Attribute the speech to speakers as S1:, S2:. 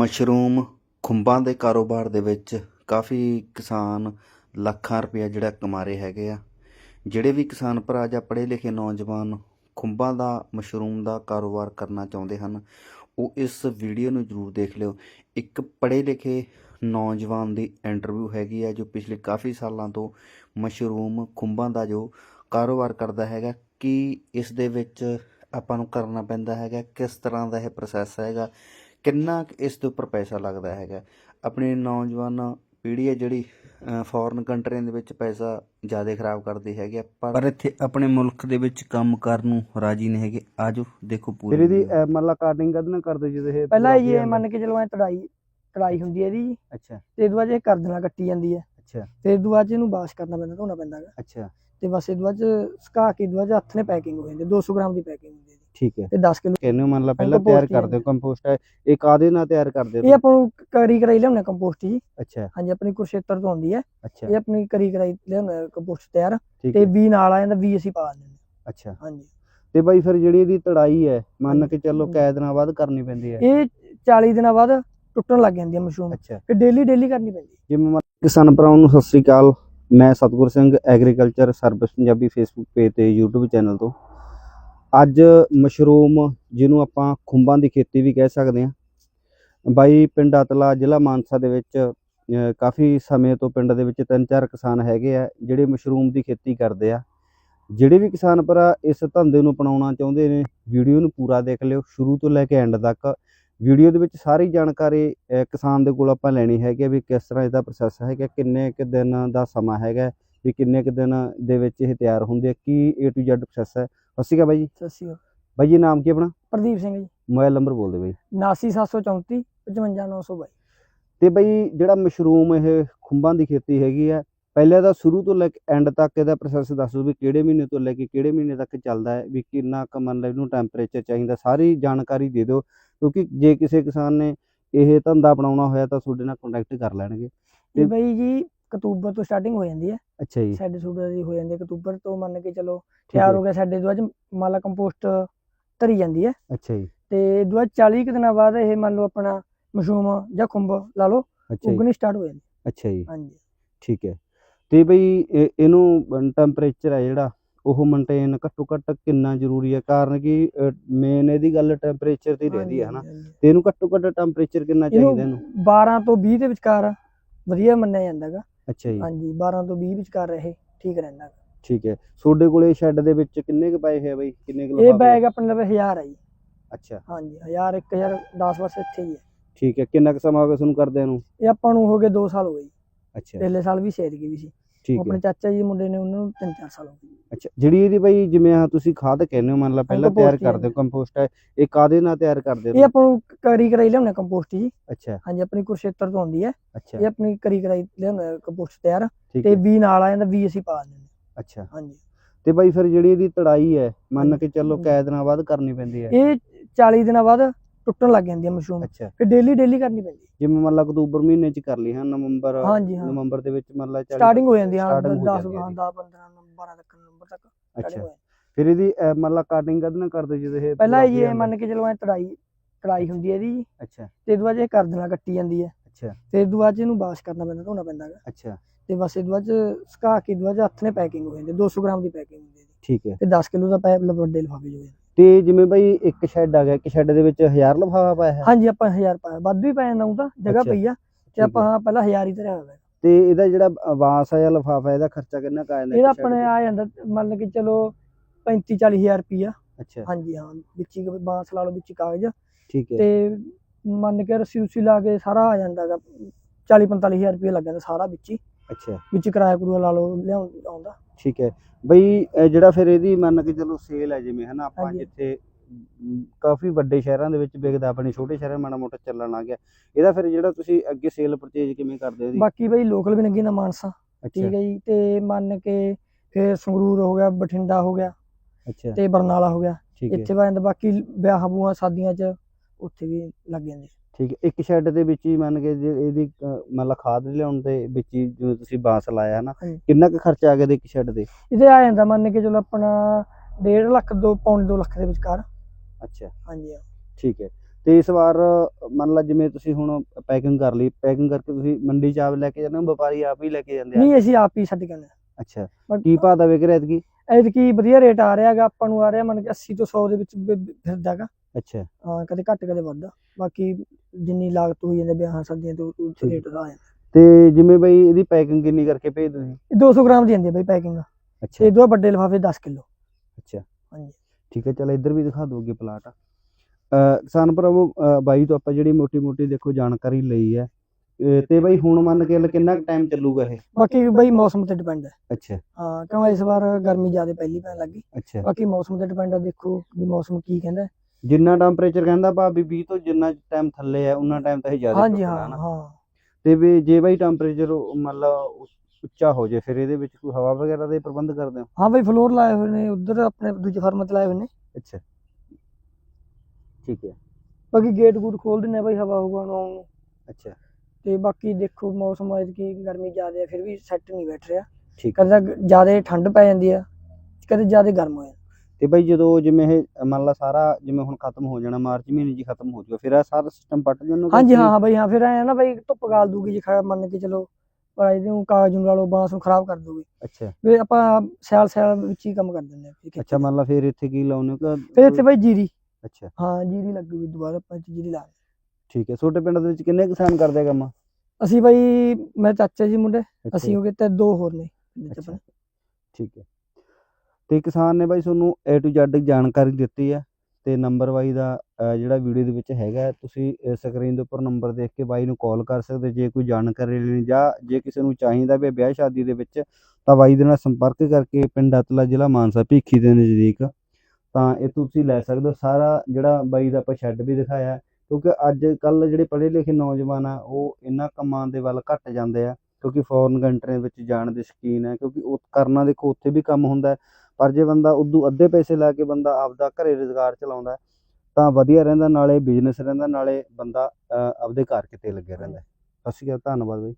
S1: Mushroom ਖੁੰਬਾਂ ਦੇ ਕਾਰੋਬਾਰ ਦੇ ਵਿੱਚ ਕਾਫੀ ਕਿਸਾਨ ਲੱਖਾਂ ਰੁਪਇਆ ਜਿਹੜਾ ਕਮਾ ਰਹੇ ਹੈਗੇ ਆ। ਜਿਹੜੇ ਵੀ ਕਿਸਾਨ ਭਰਾ ਜਾਂ ਪੜ੍ਹੇ ਲਿਖੇ ਨੌਜਵਾਨ ਖੁੰਬਾਂ ਦਾ, ਮਸ਼ਰੂਮ ਦਾ ਕਾਰੋਬਾਰ ਕਰਨਾ ਚਾਹੁੰਦੇ ਹਨ, ਉਹ ਇਸ ਵੀਡੀਓ ਨੂੰ ਜ਼ਰੂਰ ਦੇਖ ਲਿਓ। ਇੱਕ ਪੜ੍ਹੇ ਲਿਖੇ ਨੌਜਵਾਨ ਦੀ ਇੰਟਰਵਿਊ ਹੈਗੀ ਹੈ ਜੋ ਪਿਛਲੇ ਕਾਫੀ ਸਾਲਾਂ ਤੋਂ ਮਸ਼ਰੂਮ ਖੁੰਬਾਂ ਦਾ ਜੋ ਕਾਰੋਬਾਰ ਕਰਦਾ ਹੈਗਾ, ਕੀ ਇਸ ਦੇ ਵਿੱਚ ਆਪਾਂ ਨੂੰ ਕਰਨਾ ਪੈਂਦਾ ਹੈਗਾ, ਕਿਸ ਤਰ੍ਹਾਂ ਦਾ ਇਹ ਪ੍ਰੋਸੈਸ ਹੈਗਾ ਕਿੰਨਾ ਕੁ ਇਸ ਦੇ ਉੱਪਰ ਪੈਸਾ ਲੱਗਦਾ ਹੈਗਾ? ਆਪਣੀ ਨੌਜਵਾਨ ਪੀੜ੍ਹੀ ਹੈ ਜਿਹੜੀ ਫੋਰਨ ਕੰਟਰੀਆਂ ਦੇ ਵਿੱਚ ਪੈਸਾ ਜ਼ਿਆਦਾ ਖਰਾਬ ਕਰਦੀ ਹੈਗੀ ਆ, ਪਰ ਇੱਥੇ ਆਪਣੇ ਮੁਲਕ ਦੇ ਵਿੱਚ ਕੰਮ ਕਰਨ ਨੂੰ ਰਾਜੀ ਨਹੀਂ ਹੈਗੇ। ਆਜੋ ਦੇਖੋ ਪੂਰੀ
S2: ਫਿਰ ਇਹਦੀ ਲਾ ਕਾਟਿੰਗ ਕਦ ਨਾ ਕਰਦੇ ਜਦੋਂ ਇਹ
S3: ਪਹਿਲਾਂ ਇਹ ਮੰਨ ਕੇ ਚਲੋ ਐ ਤੜਾਈ ਤੜਾਈ ਹੁੰਦੀ ਹੈ ਇਹਦੀ ਜੀ,
S2: ਅੱਛਾ।
S3: ਤੇ ਇਹਦੇ ਬਾਅਦ ਇਹ ਕਰਦ ਨਾਲ ਕੱਟੀ ਜਾਂਦੀ ਹੈ।
S2: ਅੱਛਾ।
S3: ਤੇ ਇਹਦੇ ਬਾਅਦ ਇਹਨੂੰ ਵਾਸ਼ ਕਰਨਾ ਪੈਂਦਾ ਧੋਣਾ ਪੈਂਦਾ ਹੈਗਾ।
S2: ਅੱਛਾ।
S3: ਤੇ ਬਸ ਇਹਦੇ ਬਾਅਦ 'ਚ ਸੁਕਾ ਕੇ ਇਹਦੇ ਬਾਅਦ ਹੱਥ ਨੇ ਪੈਕਿੰਗ ਹੋ ਜਾਂਦੀ ਹੈ, 200 ਗ੍ਰਾਮ ਦੀ ਪੈਕਿੰਗ ਹੁੰਦੀ
S2: ਠੀਕ ਹੈ।
S3: ਤੇ 10 ਕਿਲੋ
S2: ਹੋ ਮੰਨ ਲਾ ਪਹਿਲਾਂ ਤਿਆਰ ਕਰਦੇ ਹੋ। ਕੰਪੋਸਟ ਹੈ। ਇਹ ਕਾਦੇ ਨਾਲ ਤਿਆਰ ਕਰਦੇ
S3: ਇਹ ਆਪਾਂ ਨੂੰ ਕਰੀ ਕਰਾਈ ਲਿਆਉਣਾ ਕੰਪੋਸਟ ਜੀ।
S2: ਅੱਛਾ।
S3: ਹਾਂਜੀ ਆਪਣੀ ਕੁਰਸ਼ੇਤਰ ਤੋਂ ਆਉਂਦੀ ਹੈ। ਇਹ ਆਪਣੀ ਕਰੀ ਕਰਾਈ ਲਿਆਉਣਾ ਕੰਪੋਸਟ ਤਿਆਰ। ਤੇ ਵੀ ਨਾਲ ਆ ਜਾਂਦਾ ਵੀ ਅਸੀਂ ਪਾ ਦਿੰਦੇ
S2: ਅੱਛਾ।
S3: ਹਾਂਜੀ।
S2: ਤੇ ਬਾਈ ਫਿਰ ਜਿਹੜੀ ਇਹਦੀ ਤੜਾਈ ਹੈ ਮੰਨ। ਕੇ ਚੱਲੋ। ਕੈ ਦਿਨਾਂ ਬਾਅਦ ਕਰਨੀ ਪੈਂਦੀ ਹੈ।
S3: ਇਹ 40 ਦਿਨਾਂ ਬਾਅਦ ਟੁੱਟਣ ਲੱਗ ਜਾਂਦੀ ਹੈ ਮਸ਼ਰੂਮ। ਫਿਰ ਡੇਲੀ ਡੇਲੀ ਕਰਨੀ ਪੈਂਦੀ
S2: ਜਿਵੇਂ ਕਿਸਾਨ ਭਰਾਵਾਂ ਨੂੰ ਸਤਿ ਸ੍ਰੀ ਅਕਾਲ। ਮੈਂ Satgur Singh agriculture service Punjabi Facebook page ਤੇ YouTube ਚੈਨਲ ਤੋਂ। ਅੱਜ ਮਸ਼ਰੂਮ ਜਿਹਨੂੰ ਆਪਾਂ ਖੁੰਬਾਂ ਦੀ ਖੇਤੀ ਵੀ ਕਹਿ ਸਕਦੇ ਹਾਂ। ਬਾਈ ਪਿੰਡ ਅਤਲਾ ਜ਼ਿਲ੍ਹਾ ਮਾਨਸਾ ਦੇ ਵਿੱਚ ਕਾਫੀ ਸਮੇਂ ਤੋਂ ਪਿੰਡ ਦੇ ਵਿੱਚ ਤਿੰਨ ਚਾਰ ਕਿਸਾਨ ਹੈਗੇ ਆ, ਜਿਹੜੇ ਮਸ਼ਰੂਮ ਦੀ ਖੇਤੀ ਕਰਦੇ ਆ। ਜਿਹੜੇ ਵੀ ਕਿਸਾਨ ਭਰਾ ਇਸ ਧੰਦੇ ਨੂੰ ਅਪਣਾਉਣਾ ਚਾਹੁੰਦੇ ਨੇ, ਵੀਡੀਓ ਨੂੰ ਪੂਰਾ ਦੇਖ ਲਿਓ, ਸ਼ੁਰੂ ਤੋਂ ਲੈ ਕੇ ਐਂਡ ਤੱਕ। ਵੀਡੀਓ ਦੇ ਵਿੱਚ ਸਾਰੀ ਜਾਣਕਾਰੀ ਕਿਸਾਨ ਦੇ ਕੋਲ ਆਪਾਂ ਲੈਣੀ ਹੈਗੀ ਆ ਵੀ ਕਿਸ ਤਰ੍ਹਾਂ ਇਹਦਾ ਪ੍ਰੋਸੈਸ ਹੈਗਾ, ਕਿੰਨੇ ਕੁ ਦਿਨ ਦਾ ਸਮਾਂ ਹੈਗਾ। ਵੀ ਕਿੰਨੇ ਕੁ ਦਿਨ ਦੇ ਵਿੱਚ ਇਹ ਤਿਆਰ ਹੁੰਦੇ ਆ ਕੀ A to Z ਪ੍ਰੋਸੈਸ ਹੈ? ਸਤਿ ਸ਼੍ਰੀ ਅਕਾਲ ਬਾਈ ਜੀ।
S3: ਸਤਿ ਸ਼੍ਰੀ ਅਕਾਲ।
S2: ਬਾਈ ਜੀ ਨਾਮ ਕੀ ਆਪਣਾ?
S3: ਪ੍ਰਦੀਪ ਸਿੰਘ ਜੀ।
S2: ਮੋਬਾਈਲ ਨੰਬਰ ਬੋਲ ਦਿਓ ਬਾਈ।
S3: 89734 55922
S2: ਤੇ ਬਈ ਜਿਹੜਾ ਮਸ਼ਰੂਮ ਇਹ ਖੁੰਬਾਂ ਦੀ ਖੇਤੀ ਹੈਗੀ ਆ ਪਹਿਲੇ ਤਾਂ ਸ਼ੁਰੂ ਤੋਂ ਲੈ ਕੇ ਐਂਡ ਤੱਕ ਇਹਦਾ ਪ੍ਰੋਸੈਸ ਦੱਸ ਦਿਓ ਵੀ ਕਿਹੜੇ ਮਹੀਨੇ ਤੋਂ ਲੈ ਕੇ ਕਿਹੜੇ ਮਹੀਨੇ ਤੱਕ ਚੱਲਦਾ ਹੈ ਵੀ ਕਿੰਨਾ ਕੁ ਮੰਨ ਲਓ ਇਹਨੂੰ ਟੈਂਪਰੇਚਰ ਚਾਹੀਦਾ ਸਾਰੀ ਜਾਣਕਾਰੀ ਦੇ ਦਿਓ। ਕਿਉਂਕਿ ਜੇ ਕਿਸੇ ਕਿਸਾਨ ਨੇ ਇਹ ਧੰਦਾ ਅਪਣਾਉਣਾ ਹੋਇਆ ਤਾਂ ਤੁਹਾਡੇ ਨਾਲ ਕੰਟੈਕਟ ਕਰ ਲੈਣਗੇ।
S3: ਇਹ ਬਈ ਜੀ ਅਕਤੂਬਰ ਤੋਂ ਸਟਾਰਟਿੰਗ ਹੋ ਜਾਂਦੀ ਹੈ।
S2: ਅੱਛਾ ਜੀ।
S3: ਸਾਡੇ ਸੂਟ ਦੀ ਹੋ ਜਾਂਦੀ ਹੈ ਅਕਤੂਬਰ ਤੋਂ ਮੰਨ ਕੇ ਚਲੋ ਤਿਆਰ
S2: ਹੈ।
S3: ਗਿਆ ਸਾਡੇ ਦੁਆਜ ਮਾਲਾ ਕੰਪੋਸਟ ਧਰੀ ਜਾਂਦੀ ਹੈ।
S2: ਅੱਛਾ ਜੀ।
S3: ਤੇ ਦੁਆਜ 40 ਕੁ ਦਿਨਾਂ ਬਾਅਦ ਇਹ ਮੰਨ ਲਓ ਆਪਣਾ ਮਸ਼ਰੂਮ ਜਾਂ ਖੁੰਬ ਲਾ ਲਓ ਉਗਣੀ ਸਟਾਰਟ ਹੋ ਜਾਂਦੀ
S2: ਅੱਛਾ ਜੀ।
S3: ਹਾਂਜੀ।
S2: ਠੀਕ ਹੈ। ਤੇ ਬਈ ਇਹ- ਇਹਨੂੰ ਟੈਂਪਰੇਚਰ ਹੈ ਜਿਹੜਾ ਉਹ ਮੇਨਟੇਨ ਘੱਟੋ ਘੱਟ ਕਿੰਨਾ ਜ਼ਰੂਰੀ ਹੈ? ਕਾਰਨ ਕਿ ਮੇਨ ਇਹਦੀ ਗੱਲ ਟੈਂਪਰੇਚਰ ਤੇ ਰਹਿੰਦੀ ਹੈ ਹਨਾ। ਤੇ ਇਹਨੂੰ ਘੱਟੋ ਘੱਟ ਟੈਂਪਰੇਚਰ ਕਿੰਨਾ ਚਾਹੀਦਾ ਇਹਨੂੰ?
S3: ਇਹਨੂੰ 12 ਤੋਂ 20 ਦੇ ਵਿਚਕਾਰ ਵਧੀਆ ਮੰਨਿਆ ਜਾਂਦਾ ਹੈਗਾ।
S2: ਅੱਛਾ ਜੀ।
S3: ਹਾਂਜੀ 12 ਤੋਂ 20 ਵਿਚਕਾਰ ਰਹੇ ਠੀਕ ਰਹਿੰਦਾ ਗਾ।
S2: ਠੀਕ ਹੈ। ਤੁਹਾਡੇ ਕੋਲੇ ਸ਼ੈੱਡ ਦੇ ਵਿੱਚ ਕਿੰਨੇ ਕੁ ਪਏ ਹੋਏ ਆ ਬਈ? ਕਿੰਨੇ ਕੁ
S3: ਇਹ
S2: ਲਿਫਾਫੇ?
S3: ਬੈਗ ਆਪਣੇ ਲਵੇ 1000 ਹੈ ਜੀ।
S2: ਅੱਛਾ।
S3: ਹਾਂਜੀ 1000 1000 10 ਬਸ ਇੱਥੇ ਹੀ ਹੈ
S2: ਠੀਕ ਹੈ। ਕਿੰਨਾ ਕੁ ਸਮਾਂ ਹੋ ਗਿਆ ਤੁਹਾਨੂੰ ਕਰਦਿਆਂ ਨੂੰ?
S3: ਇਹ ਆਪਾਂ ਨੂੰ ਹੋ ਗਏ 2 ਸਾਲ ਹੋ ਗਏ ਜੀ।
S2: ਅੱਛਾ।
S3: ਪਹਿਲੇ ਸਾਲ ਵੀ ਸੇਧ ਗਈ ਵੀ ਸੀ।
S2: ਠੀਕ
S3: ਆਪਣੇ ਚਾਚਾ ਜੀ ਮੁੰਡੇ ਨੇ ਉਹਨਾਂ ਨੂੰ 3-4 ਸਾਲ ਹੋ ਗਏ।
S2: ਅੱਛਾ ਜਿਹੜੀ ਇਹਦੀ ਬਈ ਜਿਵੇਂ ਆ ਤੁਸੀਂ ਖਾਦ ਕਹਿੰਦੇ ਹੋ ਮੰਨ ਲਾ ਪਹਿਲਾਂ ਤਿਆਰ
S3: ਹੀ
S2: ਕਰਦੇ ਹੋ ਕੰਪੋਸਟ ਹੈ ਇਹ ਕਾਦੇ ਨਾਲ ਤਿਆਰ ਕਰਦੇ
S3: ਇਹ
S2: ਹੋ
S3: ਆਪਾਂ ਨੂੰ ਕਰੀ ਕਰਾਈ ਲਿਆਉਣਾ ਕੰਪੋਸਟ ਜੀ।
S2: ਅੱਛਾ।
S3: ਹਾਂਜੀ ਆਪਣੀ ਕੁਰਸ਼ੇਤਰ ਤੋਂ ਆਉਂਦੀ ਹੈ।
S2: ਅੱਛਾ।
S3: ਇਹ ਆਪਣੀ ਕਰੀ ਕਰਾਈ ਲਿਆਉਣਾ ਕੰਪੋਸਟ ਤਿਆਰ।
S2: ਠੀਕ
S3: ਤੇ
S2: ਹੈ।
S3: ਵੀ ਨਾਲ ਆ ਜਾਂਦਾ ਵੀ ਅਸੀਂ ਪਾ ਦਿੰਦੇ ਹਾਂ।
S2: ਅੱਛਾ।
S3: ਹਾਂਜੀ।
S2: ਤੇ ਬਈ ਫਿਰ ਜਿਹੜੀ ਇਹਦੀ ਤੜਾਈ ਹੈ ਮੰਨ। ਕੇ ਚੱਲੋ। ਕੈ ਦਿਨਾਂ ਬਾਅਦ ਕਰਨੀ ਪੈਂਦੀ ਹੈ।
S3: ਇਹ 40 ਦਿਨਾਂ ਬਾਅਦ ਟੁੱਟਣ ਲੱਗ ਜਾਂਦੀ ਹੈ ਮਸ਼ਰੂਮ।
S2: ਅੱਛਾ।
S3: ਫਿਰ ਡੇਲੀ ਡੇਲੀ ਕਰਨੀ ਪੈਂਦੀ। ਹੈ
S2: ਜਿਵੇਂ ਮੰਨ ਲਾ ਅਕਤੂਬਰ ਮਹੀਨੇ ਚ ਕਰ ਲਈ ਹਾਂ ਨਵੰਬਰ
S3: ਹਾਂਜੀ, ਹਾਂ।
S2: ਨਵੰਬਰ ਦੇ ਵਿੱਚ ਮੰਨ ਲਾ 40
S3: ਸਟਾਰਟਿੰਗ ਹੋ ਜਾਂਦੀ ਹੈ
S2: starting ਹੋ
S3: 10
S2: ਜਾਂਦੀ ਹੈ
S3: 10 15 12 ਤੱਕ ਨੰਬਰ ਤੱਕ starting
S2: ਅੱਛਾ।
S3: ਹੋ ਜਾਂਦੀ।
S2: ਫਿਰ ਇਹਦੀ ਅਹ, ਮੰਨ ਲਾ ਕਾਟਿੰਗ ਕਦ ਨਾ ਕਰਦੇ ਜਦੋਂ ਇਹ
S3: ਪਹਿਲਾਂ ਇਹ? ਮੰਨ ਕੇ ਚਲੋ ਐ ਤੜਾਈ ਤੜਾਈ ਹੁੰਦੀ ਹੈ ਇਹਦੀ ਜੀ,
S2: ਅੱਛਾ।
S3: ਤੇ ਇਹਦੇ ਬਾਅਦ ਇਹ ਕਰਦ ਨਾਲ ਕੱਟੀ ਜਾਂਦੀ ਹੈ।
S2: ਅੱਛਾ।
S3: ਤੇ ਇਹਦੇ ਬਾਅਦ 'ਚ ਇਹਨੂੰ ਵਾਸ਼ ਕਰਨਾ ਪੈਂਦਾ ਧੋਣਾ ਪੈਂਦਾ ਹੈਗਾ।
S2: ਅੱਛਾ।
S3: ਤੇ ਬਸ ਇਹਦੇ ਬਾਅਦ 'ਚ ਸੁਕਾ ਕੇ ਇਹਦੇ ਬਾਅਦ 'ਚ ਹੱਥ ਨੇ ਪੈਕਿੰਗ ਹੋ ਜਾਂਦੀ ਹੈ, 200 ਗ੍ਰਾਮ ਦੀ ਪੈਕਿੰਗ ਹੁੰਦੀ ਹੈ ਇਹਦੀ।
S2: ਠੀਕ ਹੈ।
S3: ਤੇ 10 ਕਿਲੋ ਦਾ ਪੈਪ ਵੱਡੇ ਲਿਫਾਫੇ ਜੋ ਹੈ
S2: ਤੇ ਜਿਵੇਂ ਬਈ ਇੱਕ ਸ਼ੈੱਡ ਆ ਗਿਆ ਇੱਕ ਸ਼ੈੱਡ ਦੇ ਵਿੱਚ 1000 ਲਫਾਫਾ ਪਾਇਆ ਹੈ
S3: ਹਾਂਜੀ ਆਪਾਂ 1000 ਪਾਇਆ ਵੱਧ ਵੀ ਪੈ ਜਾਂਦਾ ਉਹ ਤਾਂ ਜਗ੍ਹਾ ਪਈ ਆ। ਤੇ। ਆਪਾਂ ਪਹਿਲਾਂ 1000 ਹੀ ਧਰਿਆ ਹੋਇਆ।
S2: ਤੇ ਇਹਦਾ ਜਿਹੜਾ ਬਾਂਸ ਆ ਜਾਂ ਲਫਾਫਾ ਇਹਦਾ ਖਰਚਾ ਕਿੰਨਾ ਕੁ ਜਾਂਦਾ
S3: ਇਹਦਾ ਆਪਣੇ? ਆ ਜਾਂਦਾ ਮੰਨ ਕੇ ਚਲੋ 35 40 ਹਜ਼ਾਰ ਰੁਪਿਆ
S2: ਅੱਛਾ।
S3: ਹਾਂਜੀ ਹਾਂ ਵਿੱਚ ਹੀ ਬਾਂਸ ਲਾ ਲਓ ਵਿੱਚ ਕਾਗਜ਼।
S2: ਠੀਕ ਹੈ।
S3: ਤੇ ਮੰਨ ਕੇ ਰਸੀ ਉਸੀ ਲਾ ਕੇ ਸਾਰਾ ਆ ਜਾਂਦਾਗਾ 40 45 ਹਜ਼ਾਰ ਰੁਪਏ ਲੱਗ ਜਾਂਦਾ ਸਾਰਾ ਵਿੱਚ ਹੀ।
S2: ਅੱਛਾ।
S3: ਵਿੱਚ ਕਿਰਾਇਆ ਕਰੂਆ ਲਾ ਲਓ ਲਿਆਉਣ ਆਉਂਦਾ।
S2: ਠੀਕ ਹੈ। ਬਈ ਇਹ ਜਿਹੜਾ ਫਿਰ ਇਹਦੀ ਮੰਨ ਕੇ ਚਲੋ ਸੇਲ ਹੈ ਜਿਵੇਂ ਹਨਾ ਆਪਾਂ
S3: ਹਾਂਜੀ।
S2: ਜਿੱਥੇ ਕਾਫੀ ਵੱਡੇ ਸ਼ਹਿਰਾਂ ਦੇ ਵਿੱਚ ਵਿਕਦਾ ਆਪਣੇ ਛੋਟੇ ਸ਼ਹਿਰਾਂ ਮਾੜਾ ਮੋਟਾ ਚੱਲਣ ਲੱਗ ਗਿਆ। ਇਹਦਾ ਫਿਰ ਜਿਹੜਾ ਤੁਸੀਂ ਅੱਗੇ ਸੇਲ ਪਰਚੇਜ ਕਿਵੇਂ ਕਰਦੇ ਹੋ ਇਹਦੀ?
S3: ਬਾਕੀ ਬਈ ਲੋਕਲ ਵੀ ਲੱਗੀ ਨਾ ਮਾਨਸਾ ਠੀਕ ਹੈ ਜੀ ਤੇ ਮੰਨ ਕੇ ਫਿਰ ਸੰਗਰੂਰ ਹੋ ਗਿਆ ਬਠਿੰਡਾ ਹੋ ਗਿਆ
S2: ਅੱਛਾ।
S3: ਤੇ ਬਰਨਾਲਾ ਹੋ ਗਿਆ।
S2: ਠੀਕ ਹੈ।
S3: ਇੱਥੇ ਵਾ ਜਾਂਦਾ ਬਾਕੀ ਵਿਆਹਾਂ ਬੂਹਾਂ ਸ਼ਾਦੀਆਂ 'ਚ ਉੱਥੇ ਵੀ ਲੱਗ ਜਾਂਦੇ।
S2: ਠੀਕ ਹੈ ਇੱਕ ਸ਼ੈੱਡ ਦੇ ਵਿੱਚ ਹੀ ਮੰਨ ਕੇ ਜੇ ਇਹਦੀ ਮੰਨ ਲਾ ਖਾਦ ਲਿਆਉਣ ਦੇ ਵਿੱਚ ਹੀ ਜਿਵੇਂ ਤੁਸੀਂ ਬਾਂਸ ਲਾਇਆ
S3: ਹਾਂਜੀ।
S2: ਕਿੰਨਾ ਕੁ ਖਰਚਾ ਆ ਗਿਆ ਦੇ ਇੱਕ ਸ਼ੈੱਡ ਦੇ?
S3: ਇਹਦੇ ਆ ਜਾਂਦਾ ਮੰਨ ਕੇ ਚਲੋ ਆਪਣਾ 1.5 ਲੱਖ ਦੋ ਪੌਂਡ 2 ਲੱਖ ਦੇ ਵਿਚਕਾਰ।
S2: ਅੱਛਾ।
S3: ਹਾਂਜੀ ਹਾਂ।
S2: ਠੀਕ ਹੈ ਤੇ ਤੇ ਇਸ ਵਾਰ ਮੰਨ ਲਾ ਜਿਵੇਂ ਤੁਸੀਂ ਹੁਣ ਪੈਕਿੰਗ ਕਰ ਲਈ ਪੈਕਿੰਗ ਕਰਕੇ ਤੁਸੀਂ ਮੰਡੀ ਚ ਆਪ ਲੈ ਕੇ ਜਾਂਦੇ ਹੋ ਵਪਾਰੀ ਆਪ ਹੀ ਲੈ ਕੇ ਜਾਂਦੇ ਆ?
S3: ਨਹੀਂ ਅਸੀਂ ਆਪ ਹੀ ਛੱਡ ਕੇ ਆਉਂਦੇ
S2: ਅੱਛਾ
S3: ਹਾਂ
S2: ਕੀ ਭਾਅ ਦਾ ਵਿਕ ਰਿਹਾ ਐਤਕੀ?
S3: ਵਧੀਆ ਰੇਟ ਆ ਰਿਹਾ ਹੈਗਾ ਆਪਾਂ ਨੂੰ ਆ ਰਿਹਾ ਮੰਨ ਕੇ 80 ਤੋਂ 100 ਦੇ ਵਿੱਚ ਬ- ਬ- ਫਿਰਦਾ ਹੈਗਾ।
S2: ਅੱਛਾ।
S3: ਹਾਂ ਕਦੇ ਘੱਟ ਕਦੇ ਵੱਧ। ਬਾਕੀ ਜਿੰਨੀ ਲਾਗਤ ਹੋਈ ਜਾਂਦੇ ਵਿਆਹਾਂ ਸਰਦੀਆਂ ਤੋਂ ਉਹ
S2: ਠੀਕ।
S3: ਰੇਟ ਦਾ ਆ ਜਾਂਦਾ
S2: ਤੇ ਜਿਵੇਂ ਬਈ ਇਹਦੀ ਪੈਕਿੰਗ ਕਿੰਨੀ ਕਰਕੇ ਭੇਜ ਤੁਸੀਂ
S3: ਇਹ 200 ਗ੍ਰਾਮ ਦੀ ਹੈ ਬਈ ਪੈਕਿੰਗ
S2: ਅੱਛਾ।
S3: ਤੇ ਦੋ ਵੱਡੇ ਲਿਫਾਫੇ 10 ਕਿਲੋ।
S2: ਅੱਛਾ।
S3: ਹਾਂਜੀ।
S2: ਠੀਕ ਹੈ ਚਲ ਇੱਧਰ ਵੀ ਦਿਖਾ ਦੋਗੇ ਪਲਾਟ ਅ ਕਿਸਾਨ ਭਰਾਵੋ ਬਾਈ ਤੋਂ ਆਪਾਂ ਜਿਹੜੀ ਮੋਟੀ ਮੋਟੀ ਦੇਖੋ ਜਾਣਕਾਰੀ ਲਈ ਹੈ। ਤੇ ਬਾਈ ਹੁਣ ਮੰਨ ਕੇ ਕਿੰਨਾ ਟਾਈਮ ਚੱਲੂਗਾ ਇਹ?
S3: ਬਾਕੀ ਬਈ ਮੌਸਮ ਤੇ ਡਿਪੈਂਡ ਹੈ।
S2: ਅੱਛਾ।
S3: ਹਾਂ ਕਿਉਂ ਇਸ ਵਾਰ ਗਰਮੀ ਜ਼ਿਆਦਾ ਪਹਿਲੀ ਪੈਣ ਲੱਗੀ
S2: ਅੱਛਾ।
S3: ਬਾਕੀ ਮੌਸਮ ਤੇ ਡਿਪੈਂਡ ਹੈ ਦੇਖੋ ਵੀ ਮੌਸਮ ਕੀ ਕਹਿੰਦਾ।
S2: ਜਿੰਨਾ ਟੈਂਪਰੇਚਰ ਕਹਿੰਦਾ ਭਾ ਵੀ 20 ਤੋਂ ਜਿੰਨਾ ਟਾਈਮ ਥੱਲੇ ਹੈ ਉਹਨਾਂ ਟਾਈਮ ਤਾਂ ਇਹ ਜ਼ਿਆਦਾ
S3: ਹਾਂਜੀ ਹਾਂ। ਹਾਂ
S2: ਤੇ ਵੀ ਜੇ ਬਾਈ ਟੈਂਪਰੇਚਰ ਉ- ਉੱਚਾ ਹੋ ਜਾਏ ਫਿਰ ਇਹਦੇ ਵਿੱਚ ਕੋਈ ਹਵਾ ਵਗੈਰਾ ਦੇ ਪ੍ਰਬੰਧ ਕਰਦੇ ਹੋ?
S3: ਹਾਂ ਬਈ ਫਲੋਰ ਲਾਏ ਹੋਏ ਨੇ ਉਧਰ ਆਪਣੇ ਦੂਜੇ ਫਾਰਮ ਤੇ ਲਾਏ ਹੋਏ ਨੇ।
S2: ਅੱਛਾ। ਠੀਕ ਹੈ।
S3: ਬਾਕੀ ਗੇਟ ਗੂਟ ਖੋਲ ਦਿੰਨੇ ਆ ਬਈ ਹਵਾ ਆਉਣ ਨੂੰ।
S2: ਅੱਛਾ।
S3: ਤੇ ਬਾਕੀ ਦੇਖੋ ਮੌਸਮ ਅੱਜ ਕੀ ਗਰਮੀ ਜ਼ਿਆਦਾ ਹੈ ਫਿਰ ਵੀ ਸੈੱਟ ਨਹੀਂ ਬੈਠ ਰਿਹਾ।
S2: ਠੀਕ
S3: ਕਦੇ ਜ਼ਿਆਦਾ ਠੰਡ ਪੈ ਜਾਂਦੀ ਆ ਕਦੇ ਜ਼ਿਆਦਾ ਗਰਮ ਹੋ ਜਾਂਦਾ
S2: ਤੇ ਬਾਈ ਜਦੋਂ ਜਿਵੇਂ ਇਹ ਮੰਨ ਲਾ ਸਾਰਾ ਜਿਵੇਂ ਹੁਣ ਖਤਮ ਹੋ ਜਾਣਾ ਮਾਰਚ ਮਹੀਨੇ ਹੀ ਖਤਮ ਹੋ ਜਾਊਗਾ ਫਿਰ ਇਹ ਸਾਰਾ ਸਿਸਟਮ ਪੱਟ ਜਾਂਦਾ
S3: ਹਾਂਜੀ ਹਾਂ ਹਾਂ ਬਈ ਹਾਂ ਫਿਰ ਐ ਨਾ ਬਈ ਧੁੱਪ ਗਾਲ ਦੂਗੀ ਜੇ ਖਾ ਮੰਨ ਕੇ ਚਲੋ ਪਰ ਇਹਨੂੰ ਕਾਗਜ਼ ਨੂੰ ਲਾ ਲਓ ਬਾਂਸ ਨੂੰ ਖਰਾਬ ਕਰ ਦੂਗੀ।
S2: ਅੱਛਾ।
S3: ਵੀ ਆਪਾਂ ਸਿਆਲ ਸਿਆਲ ਵਿੱਚ ਹੀ ਕੰਮ ਕਰ ਦਿੰਦੇ ਆ
S2: ਅੱਛਾ ਮੰਨ ਲਾ ਫਿਰ ਇੱਥੇ ਕੀ ਲਾਉਨੇ ਕਿ
S3: ਫਿਰ ਇੱਥੇ ਬਈ ਜੀਰੀ।
S2: ਅੱਛਾ।
S3: ਹਾਂ ਜੀਰੀ ਲੱਗੂਗੀ ਦੁਬਾਰਾ ਆਪਾਂ ਜੀਰੀ ਲਾ
S2: ਠੀਕ ਹੈ ਛੋਟੇ ਪਿੰਡ ਦੇ ਵਿੱਚ ਕਿੰਨੇ ਕਿਸਾਨ ਕਰਦੇ ਆ ਕੰਮ?
S3: ਅਸੀਂ ਬਈ ਮੈਂ ਚਾਚਾ ਜੀ ਮੁੰਡੇ ਅਸੀਂ ਹੋ ਗਏ ਤੇ ਦੋ ਹੋਰ ਨੇ
S2: ਠੀਕ ਹੈ। ਅਤੇ ਕਿਸਾਨ ਨੇ ਬਾਈ ਤੁਹਾਨੂੰ A to Z ਜਾਣਕਾਰੀ ਦਿੱਤੀ ਹੈ ਅਤੇ ਨੰਬਰ ਬਾਈ ਦਾ ਜਿਹੜਾ ਵੀਡੀਓ ਦੇ ਵਿੱਚ ਹੈਗਾ, ਤੁਸੀਂ ਸਕਰੀਨ ਦੇ ਉੱਪਰ ਨੰਬਰ ਦੇਖ ਕੇ ਬਾਈ ਨੂੰ ਕਾਲ ਕਰ ਸਕਦੇ ਜੇ ਕੋਈ ਜਾਣਕਾਰੀ ਲੈਣੀ ਜਾਂ ਜੇ ਕਿਸੇ ਨੂੰ ਚਾਹੀਦਾ ਵੀ ਵਿਆਹ ਸ਼ਾਦੀ ਦੇ ਵਿੱਚ, ਤਾਂ ਬਾਈ ਦੇ ਨਾਲ ਸੰਪਰਕ ਕਰਕੇ ਪਿੰਡ ਅਤਲਾ ਜ਼ਿਲ੍ਹਾ ਮਾਨਸਾ ਭੀਖੀ ਦੇ ਨਜ਼ਦੀਕ। ਤਾਂ ਇਹ ਤੁਸੀਂ ਲੈ ਸਕਦੇ ਹੋ। ਸਾਰਾ ਜਿਹੜਾ ਬਾਈ ਦਾ ਆਪਾਂ ਸ਼ੈੱਡ ਵੀ ਦਿਖਾਇਆ, ਕਿਉਂਕਿ ਅੱਜ ਕੱਲ ਜਿਹੜੇ ਪੜ੍ਹੇ ਲਿਖੇ ਨੌਜਵਾਨ ਆ, ਉਹ ਇਹਨਾਂ ਕੰਮਾਂ ਦੇ ਵੱਲ ਘੱਟ ਜਾਂਦੇ ਆ, ਕਿਉਂਕਿ ਫੋਰਨ ਕੰਟਰੀਆਂ ਵਿੱਚ ਜਾਣ ਦੇ ਸ਼ੌਕੀਨ ਹੈ ਕਿਉਂਕਿ ਉਹ ਕਰਨਾ ਦੇਖੋ, ਉੱਥੇ ਵੀ ਕੰਮ ਹੁੰਦਾ ਪਰ ਜੇ ਬੰਦਾ ਉਦੋਂ ਅੱਧੇ ਪੈਸੇ ਲਾ ਕੇ ਬੰਦਾ ਆਪਦਾ ਘਰੇ ਰੁਜ਼ਗਾਰ ਚਲਾਉਂਦਾ ਤਾਂ ਵਧੀਆ ਰਹਿੰਦਾ, ਨਾਲੇ ਬਿਜ਼ਨਸ ਰਹਿੰਦਾ, ਨਾਲੇ ਬੰਦਾ ਆਪਦੇ ਘਰ ਕਿਤੇ ਲੱਗਿਆ ਰਹਿੰਦਾ ਸਤਿ ਸ਼੍ਰੀ ਅਕਾਲ, ਧੰਨਵਾਦ ਬਾਈ।